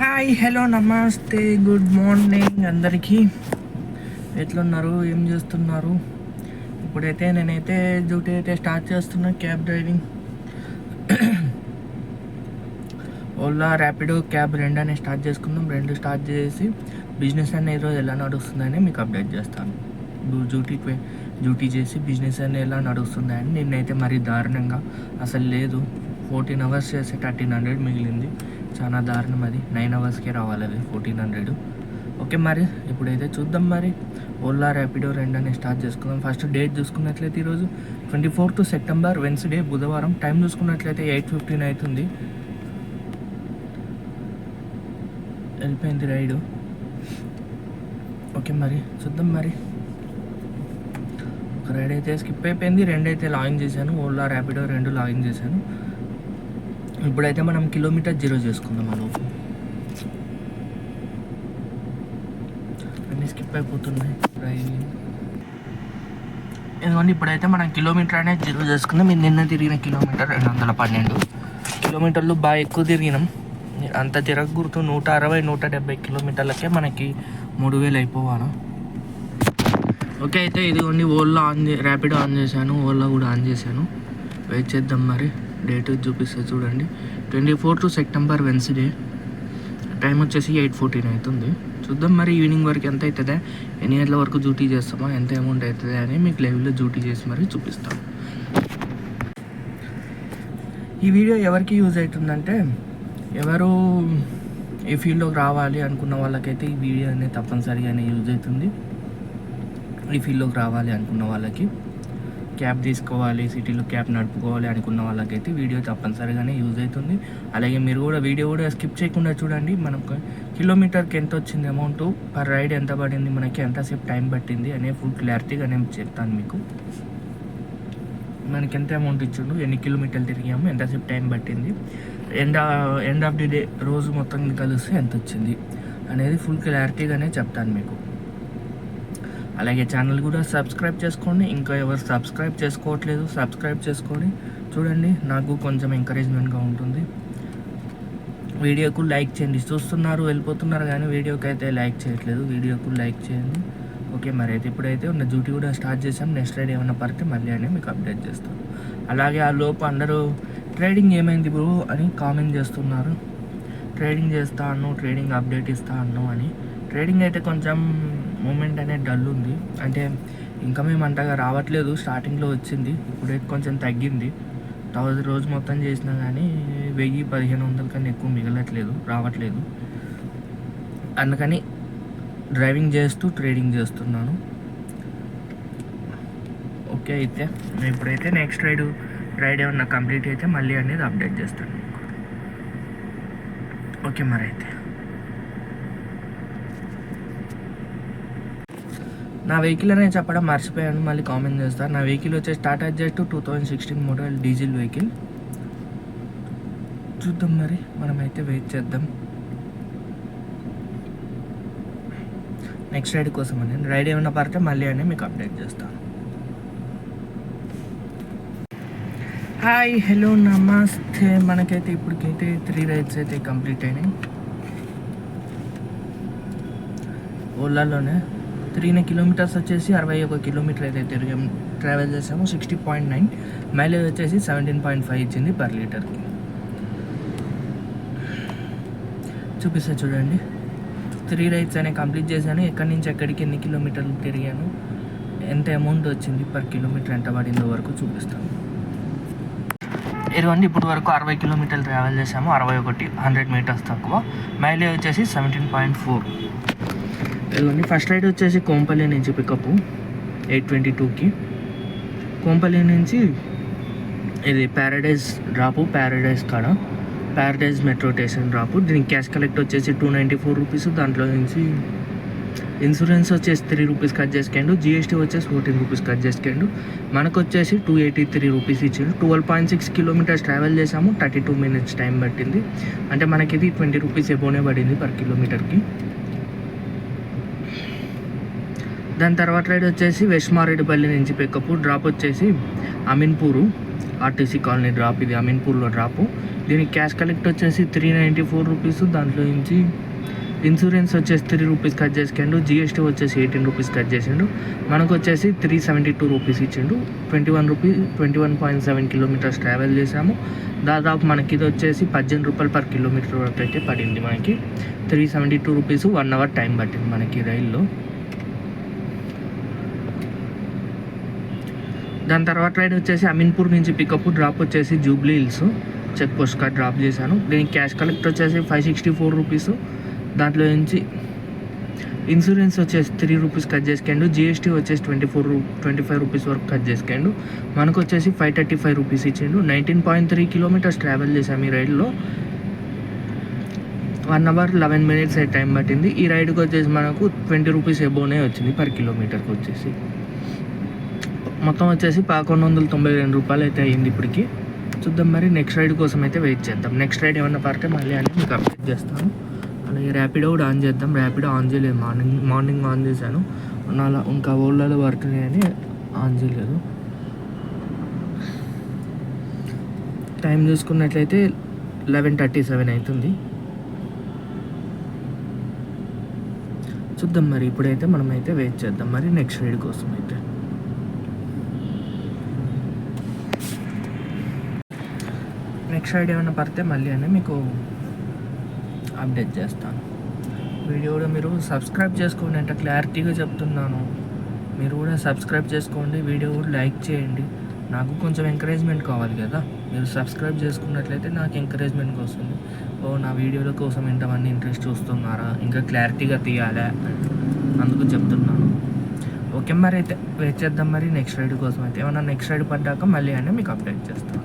Hi hello నమస్తే good morning అందరికీ. ఎట్లున్నారు? ఏం చేస్తున్నారు? ఇప్పుడైతే నేనైతే డ్యూటీ అయితే స్టార్ట్ చేస్తున్నా cab driving. Ola Rapido cab రెండు అనేది స్టార్ట్ చేసుకున్నాం రెండు స్టార్ట్ చేసి బిజినెస్ అనే ఈరోజు ఎలా నడుస్తుందని మీకు అప్డేట్ చేస్తాను. డ్యూటీ డ్యూటీ చేసి బిజినెస్ అనేది ఎలా నడుస్తుందని నిన్నైతే మరీ దారుణంగా అసలు లేదు. ఫోర్టీన్ అవర్స్ చేస్తే థర్టీన్ హండ్రెడ్ మిగిలింది. చాలా దారుణం అది. నైన్ అవర్స్కే రావాలి అది ఫోర్టీన్ హండ్రెడ్ ఓకే మరి ఇప్పుడైతే చూద్దాం మరి. ఓలా ర్యాపిడో రెండు అని స్టార్ట్ చేసుకుందాం. ఫస్ట్ డేట్ చూసుకున్నట్లయితే ఈరోజు ట్వంటీ ఫోర్త్ సెప్టెంబర్ వెన్స్డే బుధవారం. టైం చూసుకున్నట్లయితే ఎయిట్ ఫిఫ్టీన్ అవుతుంది. వెళ్ళిపోయింది రైడు. ఓకే మరి చూద్దాం మరి. ఒక రైడ్ అయితే స్కిప్ అయిపోయింది రెండు అయితే లాగిన్ చేశాను. ఓలా ర్యాపిడో రెండు లాగిన్ చేశాను. ఇప్పుడైతే మనం కిలోమీటర్ జీరో చేసుకుందాం మనం. అన్నీ స్కిప్ అయిపోతున్నాయి. రైడింగ్ ఎందుకంటే ఇప్పుడైతే మనం కిలోమీటర్ అనేది జీరో చేసుకుందాం. మేము నిన్న తిరిగిన కిలోమీటర్ రెండు వందల పన్నెండు. కిలోమీటర్లు బాగా ఎక్కువ తిరిగినాం. అంత తిరగకూడదు నూట అరవై నూట డెబ్బై కిలోమీటర్లకే మనకి మూడు వేలు అయిపోవాలి ఓకే అయితే ఇదిగోండి ఓలా ఆన్ ర్యాపిడ్ ఆన్ చేశాను ఓలా కూడా ఆన్ చేశాను. వెయిట్ చేద్దాం మరి. డేట్ చూపిస్తే చూడండి. Twenty four to September Wednesday. Time వచ్చేసి ఎయిట్ ఫోర్టీన్ అవుతుంది. చూద్దాం మరి ఈవినింగ్ వరకు ఎంత అవుతుందా? ఎన్ని గంటల వరకు డ్యూటీ చేస్తామో ఎంత అమౌంట్ అవుతుంది అని మీకు లైవ్లో డ్యూటీ చేసి మరి చూపిస్తాం. ఈ వీడియో ఎవరికి యూజ్ అవుతుందంటే ఎవరు ఈ ఫీల్డ్లోకి రావాలి అనుకున్న వాళ్ళకైతే ఈ వీడియో అనేది తప్పనిసరిగానే యూజ్ అవుతుంది. ఈ ఫీల్డ్లోకి రావాలి అనుకున్న వాళ్ళకి. క్యాబ్ తీసుకోవాలి సిటీలో క్యాబ్ నడుపుకోవాలి అనుకున్న వాళ్ళకైతే వీడియో తప్పనిసరిగానే యూజ్ అవుతుంది. అలాగే మీరు కూడా వీడియో కూడా స్కిప్ చేయకుండా చూడండి. మనకు కిలోమీటర్కి ఎంత వచ్చింది అమౌంట్ పర్ రైడ్ ఎంత పడింది మనకి ఎంతసేపు టైం పట్టింది అనే ఫుల్ క్లారిటీగా నేను చెప్తాను మీకు. మనకి ఎంత అమౌంట్ ఇచ్చిండు ఎన్ని కిలోమీటర్లు తిరిగాము ఎంతసేపు టైం పట్టింది end end of the day రోజు మొత్తం కలిస్తే ఎంత వచ్చింది అనేది ఫుల్ క్లారిటీగానే చెప్తాను మీకు. అలాగే ఛానల్ కూడా సబ్స్క్రైబ్ చేసుకోండి. ఇంకా ఎవరు సబ్స్క్రైబ్ చేసుకోవట్లేదు సబ్స్క్రైబ్ చేసుకోండి చూడండి. నాకు కొంచెం ఎంకరేజ్మెంట్గా ఉంటుంది. వీడియోకు లైక్ చేయండి. చూస్తున్నారు వెళ్ళిపోతున్నారు కానీ వీడియోకి అయితే లైక్ చేయట్లేదు. వీడియోకు లైక్ చేయండి. ఓకే మరి అయితే ఇప్పుడైతే ఉన్న డ్యూటీ కూడా స్టార్ట్ చేసాం నెక్స్ట్ రైడ్ ఏమైనా పడితే మళ్ళీ అని మీకు అప్డేట్ చేస్తాను. అలాగే ఆ లోపు అందరూ ట్రేడింగ్ ఏమైంది బ్రో అని కామెంట్ చేస్తున్నారు. ట్రేడింగ్ చేస్తాను ట్రేడింగ్ అప్డేట్ ఇస్తాను అని. ట్రేడింగ్ అయితే కొంచెం మూమెంట్ అనేది డల్ ఉంది. అంటే ఇంకా మేము అంతగా రావట్లేదు. స్టార్టింగ్లో వచ్చింది. ఇప్పుడే కొంచెం తగ్గింది. థౌజండ్ రోజు మొత్తం చేసినా కానీ వెయ్యి పదిహేను వందల కన్నా ఎక్కువ మిగలట్లేదు. రావట్లేదు. అందుకని డ్రైవింగ్ చేస్తూ ట్రేడింగ్ చేస్తున్నాను. ఓకే అయితే నేను ఇప్పుడైతే నెక్స్ట్ రైడ్ రైడ్ ఏమన్నా కంప్లీట్ అయితే మళ్ళీ అనేది అప్డేట్ చేస్తాను. ఓకే మరి అయితే నా వెహికల్ నేను చెప్పడం మర్చిపోయాను మళ్ళీ కామెంట్ చేస్తాను నా వెహికల్ వచ్చేసి Tata jet two thousand sixteen model diesel vehicle చూద్దాం మరి మనమైతే వెయిట్ చేద్దాం. నెక్స్ట్ రైడ్ కోసం అని రైడ్ ఏమైనా పడితే మళ్ళీ అని మీకు అప్డేట్ చేస్తాను హాయ్ హలో నమస్తే. మనకైతే ఇప్పటికైతే త్రీ రైడ్స్ అయితే కంప్లీట్ అయినాయి. ఓలాలోనే త్రీ కిలోమీటర్స్ వచ్చేసి అరవై ఒక కిలోమీటర్ అయితే తిరిగాం. ట్రావెల్ చేసాము సిక్స్టీ పాయింట్ నైన్. మైలేజ్ వచ్చేసి సెవెంటీన్ పాయింట్ ఫైవ్ ఇచ్చింది పర్ లీటర్కి. చూపిస్తా చూడండి. త్రీ రైడ్స్ అనే కంప్లీట్ చేశాను. ఎక్కడి నుంచి ఎక్కడికి ఎన్ని కిలోమీటర్లు తిరిగాను ఎంత అమౌంట్ వచ్చింది పర్ కిలోమీటర్ ఎంత పడిందో వరకు చూపిస్తాను. ఇదిగోండి ఇప్పటి వరకు అరవై కిలోమీటర్లు ట్రావెల్ చేసాము. అరవై ఒకటి హండ్రెడ్ మీటర్స్ తక్కువ. మైలేజ్ వచ్చేసి సెవెంటీన్ పాయింట్ ఫోర్. ఇదిగోండి ఫస్ట్ రైడ్ వచ్చేసి కోంపల్లి నుంచి పికప్ ఎయిట్ ట్వంటీ టూకి. కోంపల్లి నుంచి ఇది ప్యారడైజ్ డ్రాపు ప్యారడైజ్ కాడ. ప్యారడైజ్ మెట్రో స్టేషన్ డ్రాపు దీనికి క్యాష్ కలెక్ట్ వచ్చేసి టూ నైంటీ ఫోర్ రూపీస్ దాంట్లో నుంచి ఇన్సూరెన్స్ వచ్చేసి త్రీ రూపీస్ కట్ చేసుకోండు. జిఎస్టీ వచ్చేసి ఫోర్టీన్ రూపీస్ కట్ చేసుకోండు. మనకు వచ్చేసి టూ ఎయిటీ త్రీ రూపీస్ ఇచ్చిండు. Twelve point six kilometres travel చేసాము థర్టీ టూ మినిట్స్ టైం పట్టింది. అంటే మనకి ఇది ట్వంటీ రూపీస్ ఎబోనే పడింది పర్ కిలోమీటర్కి దాని తర్వాత రైడ్ వచ్చేసి వెస్ట్ మారేడుపల్లి నుంచి పికప్ డ్రాప్ వచ్చేసి అమీన్పూరు ఆర్టీసీ కాలనీ డ్రాప్ ఇది అమీన్పూర్లో డ్రాపు దీనికి క్యాష్ కలెక్ట్ వచ్చేసి త్రీ నైంటీ ఫోర్ రూపీస్ దాంట్లో నుంచి ఇన్సూరెన్స్ వచ్చేసి త్రీ రూపీస్ కట్ చేసిండు జిఎస్టీ వచ్చేసి ఎయిటీన్ రూపీస్ కట్ చేసిండు. మనకు వచ్చేసి త్రీ సెవెంటీ టూ రూపీస్ ఇచ్చిండు. Twenty one rupee twenty one point seven kilometres travel చేసాము దాదాపు మనకి ఇది వచ్చేసి పద్దెనిమిది రూపాయలు పర్ కిలోమీటర్ వరకు అయితే పడింది మనకి. Three seventy two rupees one hour time పట్టింది మనకి రైల్లో. దాని తర్వాత రైడ్ వచ్చేసి అమీన్పూర్ నుంచి పికప్ డ్రాప్ వచ్చేసి Jubilee Hills check post card drop చేశాను. దీనికి క్యాష్ కలెక్ట్ వచ్చేసి ఫైవ్ సిక్స్టీ ఫోర్ రూపీస్ దాంట్లో నుంచి ఇన్సూరెన్స్ వచ్చేసి త్రీ రూపీస్ కట్ చేసుకోండు జిఎస్టీ వచ్చేసి ట్వంటీ ఫోర్ రూ ట్వంటీ ఫైవ్ రూపీస్ వరకు కట్ చేసుకోండు మనకు వచ్చేసి ఫైవ్ థర్టీ ఫైవ్ రూపీస్ ఇచ్చిండు. Nineteen point three kilometres travel చేసాము ఈ రైడ్లో one hour eleven minutes time పట్టింది. ఈ రైడ్కి వచ్చేసి మనకు ట్వంటీ రూపీస్ ఎబోనే వచ్చింది పర్ కిలోమీటర్కి వచ్చేసి. మొత్తం వచ్చేసి పదకొండు వందల తొంభై రెండు రూపాయలు అయితే అయ్యింది ఇప్పటికి. చూద్దాం మరి నెక్స్ట్ రైడ్ కోసం అయితే వెయిట్ చేద్దాం. నెక్స్ట్ రైడ్ ఏమన్నా పడితే మళ్ళీ అని మీకు అప్డేట్ చేస్తాను. అలాగే ర్యాపిడో కూడా ఆన్ చేద్దాం. ర్యాపిడో ఆన్ చేయలేదు. మార్నింగ్ మార్నింగ్ ఆన్ చేశాను. నాలా ఇంకా ఓళ్ళలో పడుతున్నాయని ఆన్ చేయలేదు. టైం చూసుకున్నట్లయితే లెవెన్ థర్టీ సెవెన్ అవుతుంది చూద్దాం మరి. ఇప్పుడైతే మనమైతే వెయిట్ చేద్దాం. మరి నెక్స్ట్ రైడ్ కోసం అయితే నెక్స్ట్ సైడ్ ఏమైనా పడితే మళ్ళీ అని మీకు అప్డేట్ చేస్తాను. వీడియో కూడా మీరు సబ్స్క్రైబ్ చేసుకోండి అంటే క్లారిటీగా చెప్తున్నాను. మీరు కూడా సబ్స్క్రైబ్ చేసుకోండి వీడియో కూడా లైక్ చేయండి. నాకు కొంచెం ఎంకరేజ్మెంట్ కావాలి కదా. మీరు సబ్స్క్రైబ్ చేసుకున్నట్లయితే నాకు ఎంకరేజ్మెంట్ వస్తుంది. ఓ నా వీడియోల కోసం ఇంతమంది ఇంట్రెస్ట్ చూస్తున్నారా? ఇంకా క్లారిటీగా తీయాలా? అందుకు చెప్తున్నాను. ఓకే మరి అయితే వెయిట్ చేద్దాం మరి నెక్స్ట్ రైడ్ కోసం అయితే. ఏమన్నా నెక్స్ట్ రైడ్ పడ్డాక మళ్ళీ అని మీకు అప్డేట్ చేస్తాను.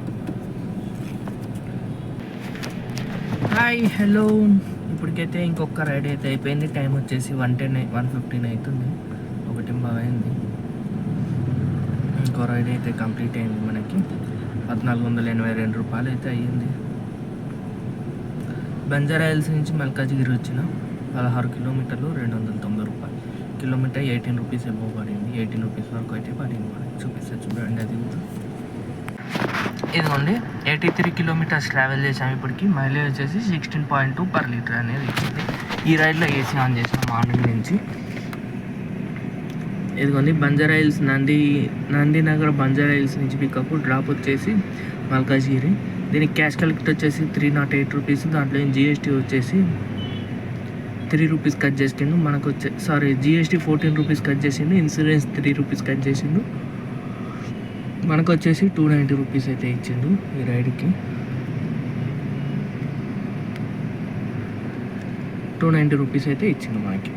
హాయ్ హలో ఇప్పటికైతే ఇంకొక రైడ్ అయితే అయిపోయింది. టైం వచ్చేసి వన్ టెన్ వన్ ఫిఫ్టీన్ అవుతుంది. ఒకటి బాగైంది. అయింది ఇంకో రైడ్ అయితే కంప్లీట్ అయింది మనకి. పద్నాలుగు వందల ఎనభై రెండు రూపాయలు అయితే అయ్యింది. బంజారా హిల్స్ నుంచి మల్కాజ్గిరి వచ్చిన పదహారు కిలోమీటర్లు రెండు వందల తొంభై రూపాయలు. కిలోమీటర్ ఎయిటీన్ రూపీస్ ఎబో పడింది. ఎయిటీన్ రూపీస్ వరకు అయితే పడింది మనకి. చూపిస్తే చూడండి అది కూడా. ఇదిగోండి ఎయిటీ త్రీ కిలోమీటర్స్ ట్రావెల్ చేసాం ఇప్పటికి. మైలేజ్ వచ్చేసి sixteen point two per litre అనేది ఇచ్చింది ఈ రైడ్లో ఏసీ ఆన్ చేసిన మార్నింగ్ నుంచి. ఇదిగోండి బంజారా హిల్స్ నంది నందినగర్ బంజారా హిల్స్ నుంచి పికప్ డ్రాప్ వచ్చేసి మల్కాజ్గిరి. దీనికి క్యాష్ కలెక్ట్ వచ్చేసి త్రీ నాట్ ఎయిట్ రూపీస్ దాంట్లో జిఎస్టీ వచ్చేసి త్రీ రూపీస్ కట్ చేసిండు. మనకు వచ్చే sorry GST fourteen rupees cut చేసిండు. ఇన్సూరెన్స్ త్రీ రూపీస్ కట్ చేసిండు. మనకు వచ్చేసి టూ నైంటీ రూపీస్ అయితే ఇచ్చిండు ఈ రైడ్కి. టూ నైంటీ రూపీస్ అయితే ఇచ్చిండు మనకి.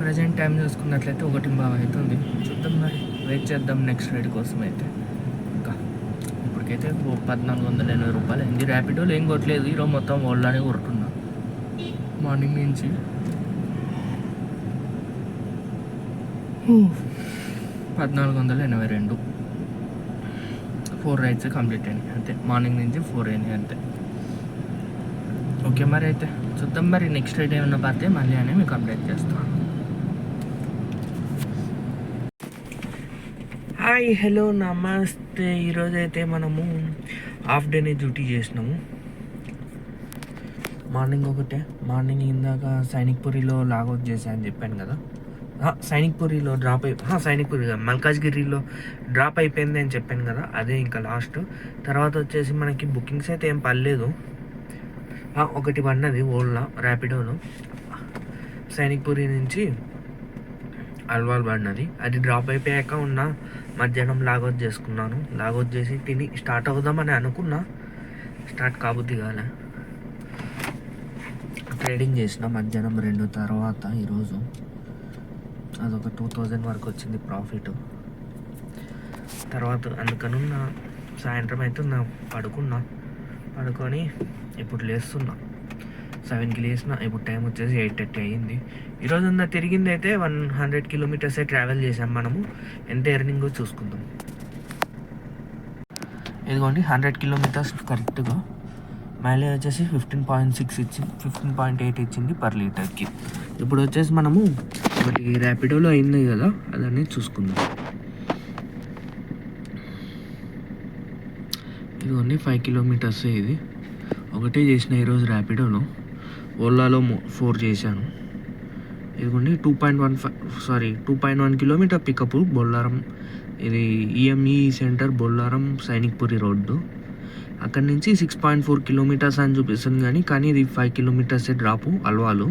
ప్రజెంట్ టైం చూసుకున్నట్లయితే ఒకటి బాగా అవుతుంది. చూద్దాం మరి. వెయిట్ చేద్దాం నెక్స్ట్ రైడ్ కోసం అయితే. ఇంకా ఇప్పటికైతే పద్నాలుగు వందల ఎనభై రూపాయలు అయింది. ర్యాపిడోలో ఏం కొట్టలేదు. ఈరోజు మొత్తం ఓళ్ళనే కొడుతున్నా. మార్నింగ్ నుంచి పద్నాలుగు వందల ఎనభై రెండు. ఫోర్ రైడ్స్ కంప్లీట్ అయినాయి అంతే. మార్నింగ్ నుంచి ఫోర్ అయినాయి అంతే. ఓకే మరి అయితే చూద్దాం. మరి నెక్స్ట్ రైడ్ ఏమన్నా పడితే మళ్ళీ అని మీకు అప్డేట్ చేస్తాను. హాయ్ హలో నమస్తే. ఈరోజు అయితే మనము హాఫ్ డేనే డ్యూటీ చేసినాము. మార్నింగ్ ఒకటే. మార్నింగ్ ఇందాక సైనిక్పురిలో లాగౌట్ చేశా అని చెప్పాను కదా. సైనిక్పూరిలో డ్రాప్ అయి సైనిక్పూరి కాదు, మల్కాజ్గిరిలో డ్రాప్ అయిపోయింది అని చెప్పాను కదా అదే ఇంకా లాస్ట్ తర్వాత వచ్చేసి మనకి బుకింగ్స్ అయితే ఏం పర్లేదు ఒకటి పడినది ఓల్లా ర్యాపిడోలో సైనిక్పూరి నుంచి అల్వాల్ పడినది. అది డ్రాప్ అయిపోయాక ఉన్న మధ్యాహ్నం లాగౌట్ చేసుకున్నాను. లాగౌట్ చేసి తిని స్టార్ట్ అవుదామని అనుకున్నా. స్టార్ట్ కాబుద్ది కాలే. ట్రేడింగ్ చేసిన మధ్యాహ్నం రెండు తర్వాత ఈరోజు. అదొక టూ థౌజండ్ వరకు వచ్చింది ప్రాఫిట్. తర్వాత అందుకని నా సాయంత్రం అయితే నా పడుకున్నా. పడుకొని ఇప్పుడు లేస్తున్నా. సెవెన్కి లేచిన ఇప్పుడు టైం వచ్చేసి ఎయిట్ థర్టీ అయ్యింది ఈరోజు నా తిరిగింది అయితే వన్ హండ్రెడ్ కిలోమీటర్సే ట్రావెల్ చేసాం మనము. ఎంత ఎర్నింగో చూసుకుందాం. ఇదిగోండి హండ్రెడ్ కిలోమీటర్స్ కరెక్ట్గా. మైలేజ్ వచ్చేసి ఫిఫ్టీన్ పాయింట్ సిక్స్ ఇచ్చింది ఫిఫ్టీన్ పాయింట్ ఎయిట్ ఇచ్చింది పర్ లీటర్కి ఇప్పుడు వచ్చేసి మనము ఒకటి ర్యాపిడోలో అయింది కదా అదని చూసుకుందాం. ఇది ఓన్లీ ఫైవ్ కిలోమీటర్స్ ఇది. ఒకటే చేసిన ఈరోజు ర్యాపిడోలో ఓలాలో ఫోర్ చేశాను. ఇదిగోండి two point one five sorry two point one kilometre pickup Bollaram ఇది EME centre Bollaram Sainikpuri road. అక్కడి నుంచి సిక్స్ పాయింట్ ఫోర్ కిలోమీటర్స్ అని చూపిస్తుంది కానీ కానీ ఇది ఫైవ్ కిలోమీటర్సే డ్రాపు అల్వాలో.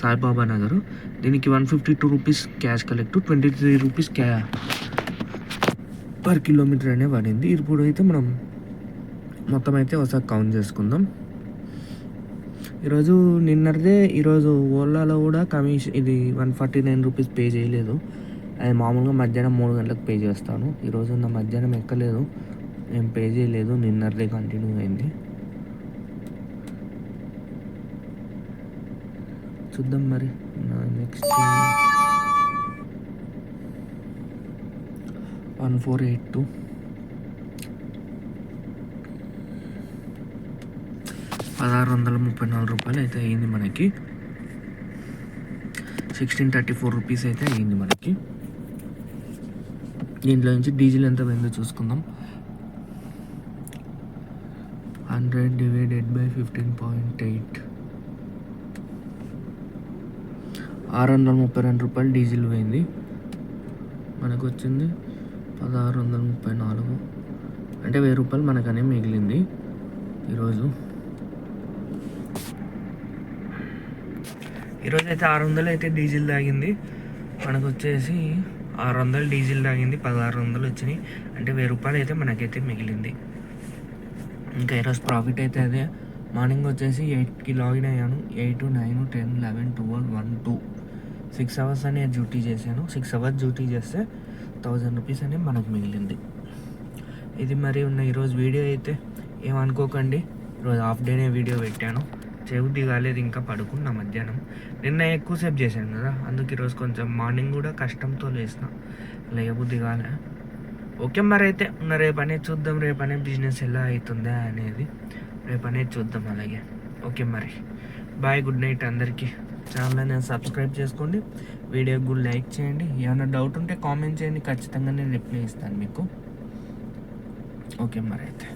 సాయిబాబా నగర్. దీనికి one fifty two rupees cash collect twenty three rupees క్యా పర్ కిలోమీటర్ అనే పడింది. ఇప్పుడు అయితే మనం మొత్తం అయితే ఒకసారి కౌంట్ చేసుకుందాం. ఈరోజు నిన్నటిదే ఈరోజు ఓలాలో కూడా కమిషన్ ఇది one forty nine rupees pay చేయలేదు. అది మామూలుగా మధ్యాహ్నం మూడు గంటలకు పే చేస్తాను. ఈరోజు నా మధ్యాహ్నం ఎక్కలేదు. నేను పే చేయలేదు నిన్నర్లే కంటిన్యూ అయింది. చూద్దాం మరి next one four eight two పదహారు వందల ముప్పై నాలుగు రూపాయలు అయితే అయింది మనకి. సిక్స్టీన్ థర్టీ ఫోర్ రూపీస్ అయితే అయ్యింది మనకి. దీంట్లో నుంచి డీజిల్ ఎంత పోయిందో చూసుకుందాం. Hundred divided by fifteen point eight ఆరు వందల ముప్పై రెండు రూపాయలు డీజిల్ పోయింది. మనకు వచ్చింది పదహారు వందల ముప్పై నాలుగు. అంటే వెయ్యి రూపాయలు మనకనే మిగిలింది ఈరోజు. ఈరోజు అయితే ఆరు వందలు అయితే డీజిల్ తాగింది. మనకు వచ్చేసి ఆరు వందలు డీజిల్ తాగింది. పదహారు వందలు వచ్చినాయి అంటే వెయ్యి రూపాయలు అయితే మనకైతే మిగిలింది. ఇంకా ఈరోజు ప్రాఫిట్ అయితే అదే. మార్నింగ్ వచ్చేసి ఎయిట్కి లాగిన్ అయ్యాను. Eight nine ten eleven twelve one two. Six hours అనే డ్యూటీ చేశాను. సిక్స్ అవర్స్ డ్యూటీ చేస్తే థౌజండ్ రూపీస్ అనేది మనకు మిగిలింది. ఇది మరి ఉన్న ఈరోజు వీడియో అయితే. ఏమనుకోకండి. ఈరోజు హాఫ్ డేనే వీడియో పెట్టాను. చెవుద్ది కాలేదు ఇంకా పడుకున్నా మధ్యాహ్నం. నిన్న ఎక్కువసేపు చేశాను కదా. అందుకు ఈరోజు కొంచెం మార్నింగ్ కూడా కష్టంతో లేసిన. లేబుద్ది కాలే. ఓకే మరి అయితే రేపనే రేపు అనేది చూద్దాం రేపు బిజినెస్ ఎలా అవుతుందా అనేది రేపు అనేది చూద్దాం అలాగే. ఓకే మరి. బాయ్ గుడ్ నైట్ అందరికీ. ఛానల్ నేను సబ్స్క్రైబ్ చేసుకోండి. వీడియోకి కూడా లైక్ చేయండి. ఏమైనా డౌట్ ఉంటే కామెంట్ చేయండి. ఖచ్చితంగా నేను రిప్లై ఇస్తాను మీకు. ఓకే మరి అయితే